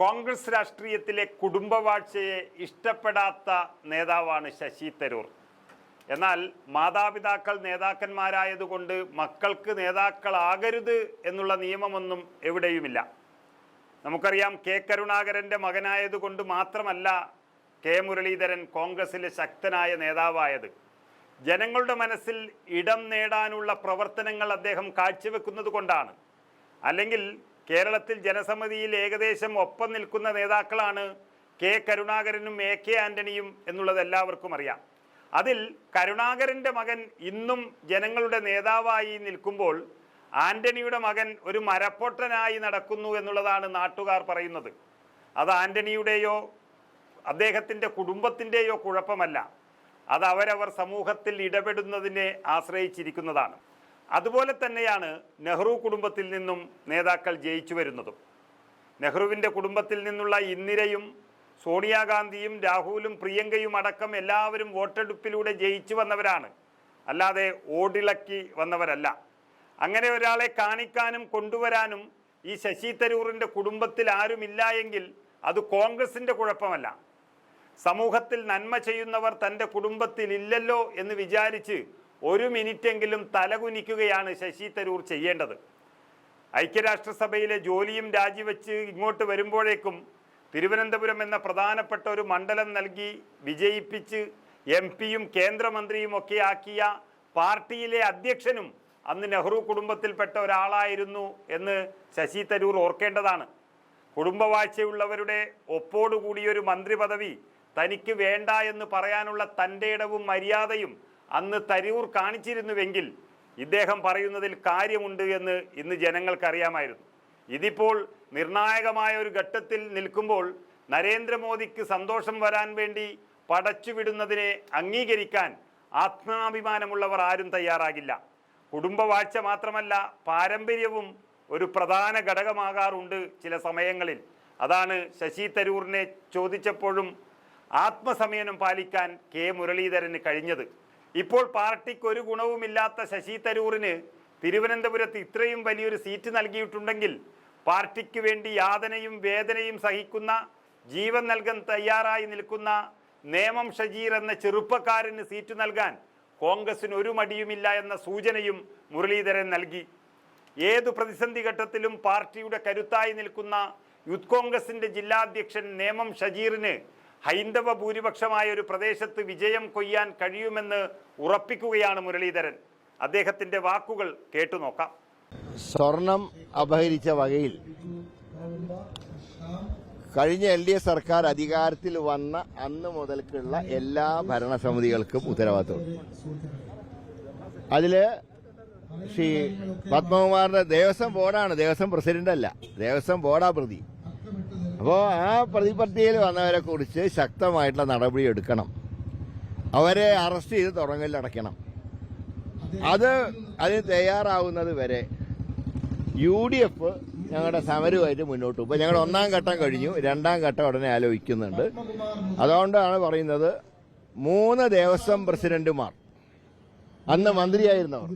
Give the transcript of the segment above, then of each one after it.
കോൺഗ്രസ് രാഷ്ട്രീയത്തിലെ കുടുംബവാഴ്ചയെ ഇഷ്ടപ്പെടാത്ത നേതാവാണ് ശശി തരൂർ. എന്നാൽ മാതാപിതാക്കൾ നേതാക്കന്മാരായതുകൊണ്ട് മക്കൾക്ക് നേതാക്കളാകരുത് എന്നുള്ള നിയമമൊന്നും എവിടെയുമില്ല. നമുക്കറിയാം കെ കരുണാകരന്റെ മകനായതുകൊണ്ട് മാത്രമല്ല കെ മുരളീധരൻ കോൺഗ്രസിലെ ശക്തനായ നേതാവായത്. ജനങ്ങളുടെ മനസ്സിൽ ഇടം നേടാനുള്ള പ്രവർത്തനങ്ങൾ അദ്ദേഹം കാഴ്ചവെക്കുന്നത് കൊണ്ടാണ്. അല്ലെങ്കിൽ കേരളത്തിൽ ജനസമിതിയിൽ ഏകദേശം ഒപ്പം നിൽക്കുന്ന നേതാക്കളാണ് കെ കരുണാകരനും എ കെ ആന്റണിയും എന്നുള്ളത് എല്ലാവർക്കും അറിയാം. അതിൽ കരുണാകരന്റെ മകൻ ഇന്നും ജനങ്ങളുടെ നേതാവായി നിൽക്കുമ്പോൾ ആന്റണിയുടെ മകൻ ഒരു മരപ്പൊട്ടനായി നടക്കുന്നു എന്നുള്ളതാണ് നാട്ടുകാർ പറയുന്നത്. അത് ആന്റണിയുടെയോ അദ്ദേഹത്തിന്റെ കുടുംബത്തിന്റെയോ കുഴപ്പമല്ല. അത് അവരവർ സമൂഹത്തിൽ ഇടപെടുന്നതിനെ ആശ്രയിച്ചിരിക്കുന്നതാണ്. അതുപോലെ തന്നെയാണ് നെഹ്റു കുടുംബത്തിൽ നിന്നും നേതാക്കൾ ജയിച്ചു വരുന്നതും. നെഹ്റുവിന്റെ കുടുംബത്തിൽ നിന്നുള്ള ഇന്ദിരയും സോണിയാഗാന്ധിയും രാഹുലും പ്രിയങ്കയും അടക്കം എല്ലാവരും വോട്ടെടുപ്പിലൂടെ ജയിച്ചു വന്നവരാണ്. അല്ലാതെ ഓടിളക്കി വന്നവരല്ല. അങ്ങനെ ഒരാളെ കാണിക്കാനും കൊണ്ടുവരാനും ഈ ശശി തരൂറിന്റെ കുടുംബത്തിൽ ആരുമില്ല എങ്കിൽ അത് കോൺഗ്രസിന്റെ കുഴപ്പമല്ല. സമൂഹത്തിൽ നന്മ ചെയ്യുന്നവർ തന്റെ കുടുംബത്തിൽ ഇല്ലല്ലോ എന്ന് വിചാരിച്ച് ഒരു മിനിറ്റെങ്കിലും തലകുനിക്കുകയാണ് ശശി തരൂർ ചെയ്യേണ്ടത്. ഐക്യരാഷ്ട്രസഭയിലെ ജോലിയും രാജിവെച്ച് ഇങ്ങോട്ട് വരുമ്പോഴേക്കും തിരുവനന്തപുരം എന്ന പ്രധാനപ്പെട്ട ഒരു മണ്ഡലം നൽകി വിജയിപ്പിച്ച് എം പിയും കേന്ദ്രമന്ത്രിയും ഒക്കെ ആക്കിയ പാർട്ടിയിലെ അധ്യക്ഷനും അന്ന് നെഹ്റു കുടുംബത്തിൽപ്പെട്ട ഒരാളായിരുന്നു എന്ന് ശശി തരൂർ ഓർക്കേണ്ടതാണ്. കുടുംബവാഴ്ചയുള്ളവരുടെ ഒപ്പോടുകൂടിയൊരു മന്ത്രി പദവി തനിക്ക് വേണ്ട എന്ന് പറയാനുള്ള തന്റെ ഇടവും മര്യാദയും അന്ന് തരൂർ കാണിച്ചിരുന്നുവെങ്കിൽ ഇദ്ദേഹം പറയുന്നതിൽ കാര്യമുണ്ട് എന്ന് ഇന്ന് ജനങ്ങൾക്കറിയാമായിരുന്നു. ഇതിപ്പോൾ നിർണായകമായ ഒരു ഘട്ടത്തിൽ നിൽക്കുമ്പോൾ നരേന്ദ്രമോദിക്ക് സന്തോഷം വരാൻ വേണ്ടി പടച്ചുവിടുന്നതിനെ അംഗീകരിക്കാൻ ആത്മാഭിമാനമുള്ളവർ ആരും തയ്യാറാകില്ല. കുടുംബവാഴ്ച മാത്രമല്ല പാരമ്പര്യവും ഒരു പ്രധാന ഘടകമാകാറുണ്ട് ചില സമയങ്ങളിൽ. അതാണ് ശശി തരൂറിനെ ചോദിച്ചപ്പോഴും ആത്മസമയനം പാലിക്കാൻ കെ മുരളീധരന് കഴിഞ്ഞത്. ഇപ്പോൾ പാർട്ടിക്ക് ഒരു ഗുണവുമില്ലാത്ത ശശി തരൂറിന് തിരുവനന്തപുരത്ത് ഇത്രയും വലിയൊരു സീറ്റ് നൽകിയിട്ടുണ്ടെങ്കിൽ പാർട്ടിക്ക് വേണ്ടി യാതനയും വേദനയും സഹിക്കുന്ന ജീവൻ നൽകാൻ തയ്യാറായി നിൽക്കുന്ന നേമം ഷജീർ എന്ന ചെറുപ്പക്കാരന് സീറ്റ് നൽകാൻ കോൺഗ്രസിന് ഒരു മടിയുമില്ല എന്ന സൂചനയും മുരളീധരൻ നൽകി. ഏതു പ്രതിസന്ധി ഘട്ടത്തിലും പാർട്ടിയുടെ കരുത്തായി നിൽക്കുന്ന യൂത്ത് കോൺഗ്രസിന്റെ ജില്ലാധ്യക്ഷൻ നേമം ഷജീറിന് ഹൈന്ദവ ഭൂരിപക്ഷമായ ഒരു പ്രദേശത്ത് വിജയം കൊയ്യാൻ കഴിയുമെന്ന് ഉറപ്പിക്കുകയാണ് മുരളീധരൻ. അദ്ദേഹത്തിന്റെ വാക്കുകൾ കേട്ടുനോക്കാം സ്വർണം അപഹരിച്ച വകയിൽ കഴിഞ്ഞ എൽ ഡി എഫ് സർക്കാർ അധികാരത്തിൽ വന്ന അന്ന് മുതൽക്കുള്ള എല്ലാ ഭരണസമിതികൾക്കും ഉത്തരവാദിത്വം. അതിൽ ശ്രീ പത്മകുമാറിന്റെ ദേവസ്വം ബോർഡാണ്. ദേവസ്വം പ്രസിഡന്റ് അല്ല ദേവസ്വം ബോർഡാ പ്രതി. അപ്പോ ആ പ്രതിപട്ടികയിൽ വന്നവരെ കുറിച്ച് ശക്തമായിട്ടുള്ള നടപടി എടുക്കണം. അവരെ അറസ്റ്റ് ചെയ്ത് തുടങ്ങലിലടയ്ക്കണം അത് അതിന് തയ്യാറാവുന്നത് വരെ യു ഡി എഫ് ഞങ്ങളുടെ സമരവുമായിട്ട് മുന്നോട്ട് പോകും. ഞങ്ങൾ ഒന്നാം ഘട്ടം കഴിഞ്ഞു. രണ്ടാം ഘട്ടം ഉടനെ ആലോചിക്കുന്നുണ്ട്. അതുകൊണ്ടാണ് പറയുന്നത് മൂന്ന് ദേവസ്വം പ്രസിഡന്റുമാർ അന്ന് മന്ത്രിയായിരുന്നവർ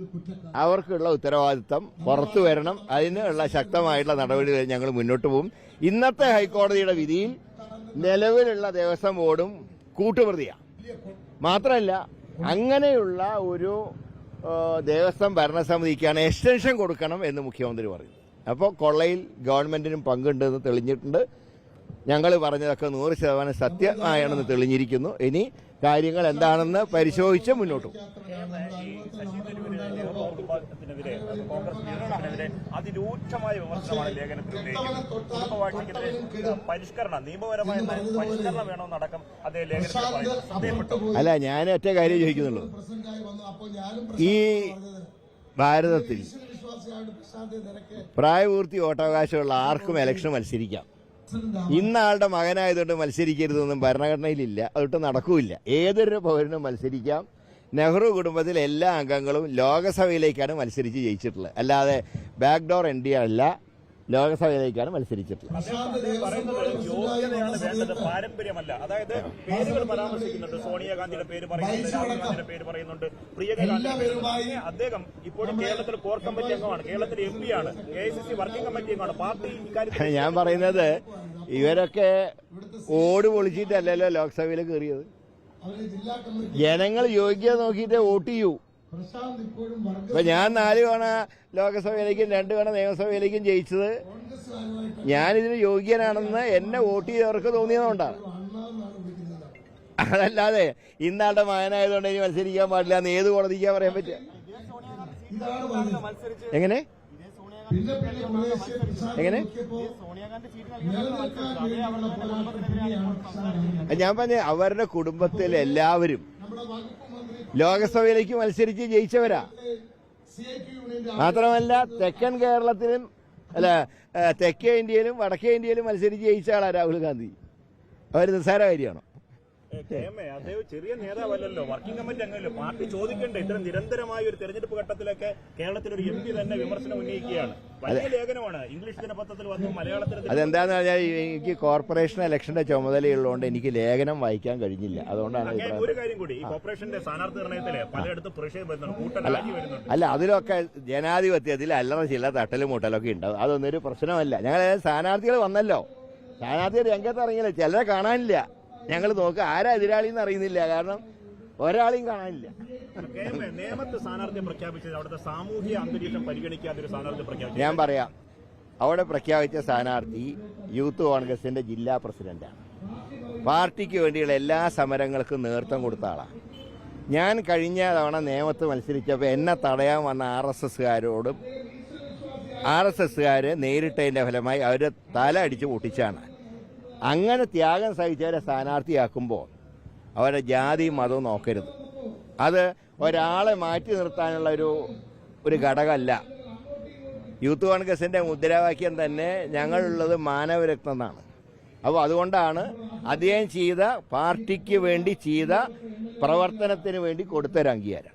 അവർക്കുള്ള ഉത്തരവാദിത്തം പുറത്തു വരണം. അതിനുള്ള ശക്തമായിട്ടുള്ള നടപടികൾ ഞങ്ങൾ മുന്നോട്ട് പോകും. ഇന്നത്തെ ഹൈക്കോടതിയുടെ വിധിയിൽ നിലവിലുള്ള ദേവസ്വം ബോർഡും കൂട്ടുപ്രതിയാണ് മാത്രമല്ല അങ്ങനെയുള്ള ഒരു ദേവസ്വം ഭരണസമിതിക്കാണ് എക്സ്റ്റൻഷൻ കൊടുക്കണം എന്ന് മുഖ്യമന്ത്രി പറഞ്ഞു അപ്പോൾ കൊള്ളയിൽ ഗവൺമെന്റിനും പങ്കുണ്ടെന്ന് തെളിഞ്ഞിട്ടുണ്ട്. ഞങ്ങൾ പറഞ്ഞതൊക്കെ നൂറ് ശതമാനം സത്യമായാണെന്ന് തെളിഞ്ഞിരിക്കുന്നു. ഇനി കാര്യങ്ങൾ എന്താണെന്ന് പരിശോധിച്ച് മുന്നോട്ട് പോകും. കുടുംബത്തിനെതിരെ കോൺഗ്രസ് നേതൃത്വത്തിനെതിരെ അതിരൂക്ഷമായ വിമർശനമാണ് ലേഖനത്തിൽ ഉന്നയിക്കുന്നത് കുടുംബവാഴ്ചയ്ക്കെതിരെ പരിഷ്കരണം നിയമപരമായ പരിഷ്കരണം വേണമെന്നടക്കം അദ്ദേഹം ലേഖനത്തിൽ പറയുന്നത് ശ്രദ്ധയപ്പെട്ടു അല്ല ഞാൻ ഒറ്റ കാര്യം ചോദിക്കുന്നുള്ളൂ. ഈ ഭാരതത്തിൽ പ്രായപൂർത്തി വോട്ടവകാശമുള്ള ആർക്കും ഇലക്ഷൻ മത്സരിക്കാം. ഇന്ന ആളുടെ മകനായതുകൊണ്ട് മത്സരിക്കരുതെന്നും ഭരണഘടനയിലില്ല. അതൊട്ട് നടക്കൂല ഏതൊരു പൗരനും മത്സരിക്കാം. നെഹ്റു കുടുംബത്തിലെ എല്ലാ അംഗങ്ങളും ലോകസഭയിലേക്കാണ് മത്സരിച്ച് ജയിച്ചിട്ടുള്ളത്. അല്ലാതെ ബാക്ക്ഡോർ എൻ ഡി അല്ല. ലോകസഭയിലേക്കാണ് മത്സരിച്ചിട്ടുള്ളത്. പാരമ്പര്യമല്ല. അതായത് പേരുകൾ പരാമർശിക്കുന്നുണ്ട്. സോണിയാഗാന്ധിയുടെ പേര് പറയുന്നുണ്ട് രാഹുൽ ഗാന്ധിയുടെ പേര് പറയുന്നുണ്ട് പ്രിയങ്ക പേര് പറയുന്നുണ്ട്. അദ്ദേഹം ഇപ്പോഴും കേരളത്തിൽ കോർ കമ്മിറ്റി അംഗമാണ്. കേരളത്തിലെ എം പി ആണ്. A I C C working committee അംഗമാണ്. പാർട്ടി ഞാൻ പറയുന്നത് ഇവരൊക്കെ ഓട് പൊളിച്ചിട്ടല്ലല്ലോ ലോക്സഭയിൽ കയറിയത്. ജനങ്ങൾ യോഗ്യത നോക്കിയിട്ട് വോട്ട് ചെയ്യൂ. ഇപ്പൊ ഞാൻ നാല് തവണ ലോകസഭയിലേക്കും രണ്ട് തവണ നിയമസഭയിലേക്കും ജയിച്ചത് ഇതിന് യോഗ്യനാണെന്ന് എന്നെ വോട്ട് ചെയ്തവർക്ക് തോന്നിയതുകൊണ്ടാണ്. അതല്ലാതെ ഇന്നാളുടെ മകനായതുകൊണ്ട് ഇനി മത്സരിക്കാൻ പാടില്ല എന്ന് ഏത് കോടതിക്കാ പറയാൻ പറ്റുക? എങ്ങനെ? എങ്ങനെ? ഞാൻ പറഞ്ഞ അവരുടെ കുടുംബത്തിൽ എല്ലാവരും ലോകസഭയിലേക്ക് മത്സരിച്ച് ജയിച്ചവരാ. മാത്രമല്ല തെക്കൻ കേരളത്തിലും അല്ല തെക്കേ ഇന്ത്യയിലും വടക്കേ ഇന്ത്യയിലും മത്സരിച്ച് ജയിച്ച ആളാ രാഹുൽ ഗാന്ധി. അവർ നിസ്സാര കാര്യമാണോ? ഏ, കെ എം അദ്ദേഹം ചെറിയ നേതാവല്ലല്ലോ. വർക്കിംഗ് കമ്മിറ്റി അംഗമല്ലോ പാർട്ടി ചോദിക്കണ്ടേ? ഇത്തരം നിരന്തരമായ ഒരു തെരഞ്ഞെടുപ്പ് ഘട്ടത്തിലൊക്കെ കേരളത്തിൽ ഒരു എം പി തന്നെ വിമർശനം ഉന്നയിക്കുകയാണ്. വലിയ ലേഖനമാണ്. ഇംഗ്ലീഷ് ദിനപത്രത്തിൽ വന്നു മലയാളത്തിൽ അതെന്താന്ന് പറഞ്ഞാൽ എനിക്ക് കോർപ്പറേഷൻ ഇലക്ഷന്റെ ചുമതലയുള്ളതുകൊണ്ട് എനിക്ക് ലേഖനം വായിക്കാൻ കഴിഞ്ഞില്ല. അതുകൊണ്ടാണ് ഒരു കാര്യം കൂടി. ഈ കോർപ്പറേഷന്റെ സ്ഥാനാർത്ഥി നിർണയത്തിൽ പലയിടത്തും പ്രഷർ വരുന്നുണ്ട് കൂട്ടൻ രാജി വരുന്നുണ്ട്. അല്ല അതിലൊക്കെ ജനാധിപത്യത്തിൽ അല്ലറ ചില തട്ടലും മുട്ടലൊക്കെ ഉണ്ടാവും. അതൊന്നൊരു പ്രശ്നമല്ല. ഞങ്ങൾ സ്ഥാനാർത്ഥികൾ വന്നല്ലോ. സ്ഥാനാർത്ഥികൾ രംഗത്ത് ഇറങ്ങിയില്ല? ചിലരെ കാണാനില്ല. ഞങ്ങൾ നോക്കുക ആരാ എതിരാളി എന്ന് അറിയുന്നില്ല. കാരണം ഒരാളെയും കാണാനില്ല. നേമത്ത് സ്ഥാനാർത്ഥിയെ പ്രഖ്യാപിച്ചത് അവിടുത്തെ സാമൂഹിക അന്തരീക്ഷം പരിഗണിക്കാതെ ഒരു സ്ഥാനാർത്ഥി പ്രഖ്യാപിച്ചു. ഞാൻ പറയാം. അവിടെ പ്രഖ്യാപിച്ച സ്ഥാനാർത്ഥി യൂത്ത് കോൺഗ്രസിന്റെ ജില്ലാ പ്രസിഡന്റാണ്. പാർട്ടിക്ക് വേണ്ടിയുള്ള എല്ലാ സമരങ്ങൾക്കും നേതൃത്വം കൊടുത്ത ആളാണ് ഞാൻ കഴിഞ്ഞ തവണ നേമത്ത് മത്സരിച്ചപ്പോൾ എന്നെ തടയാൻ വന്ന ആർ എസ് എസ്സുകാരോടും ആർ എസ് എസ്സുകാർ നേരിട്ടതിന്റെ ഫലമായി അവർ തല അടിച്ച് പൊട്ടിച്ചാണ്. അങ്ങനെ ത്യാഗം സഹിച്ചവരെ സ്ഥാനാർത്ഥിയാക്കുമ്പോൾ അവരുടെ ജാതിയും മതവും നോക്കരുത്. അത് ഒരാളെ മാറ്റി നിർത്താനുള്ള ഒരു ഒരു ഘടകമല്ല. യൂത്ത് കോൺഗ്രസിന്റെ മുദ്രാവാക്യം തന്നെ ഞങ്ങളുള്ളത് മാനവരക്തം എന്നാണ് അപ്പോൾ അതുകൊണ്ടാണ് അദ്ദേഹം ചെയ്ത പാർട്ടിക്ക് വേണ്ടി ചെയ്ത പ്രവർത്തനത്തിന് വേണ്ടി കൊടുത്തൊരു അംഗീകാരം.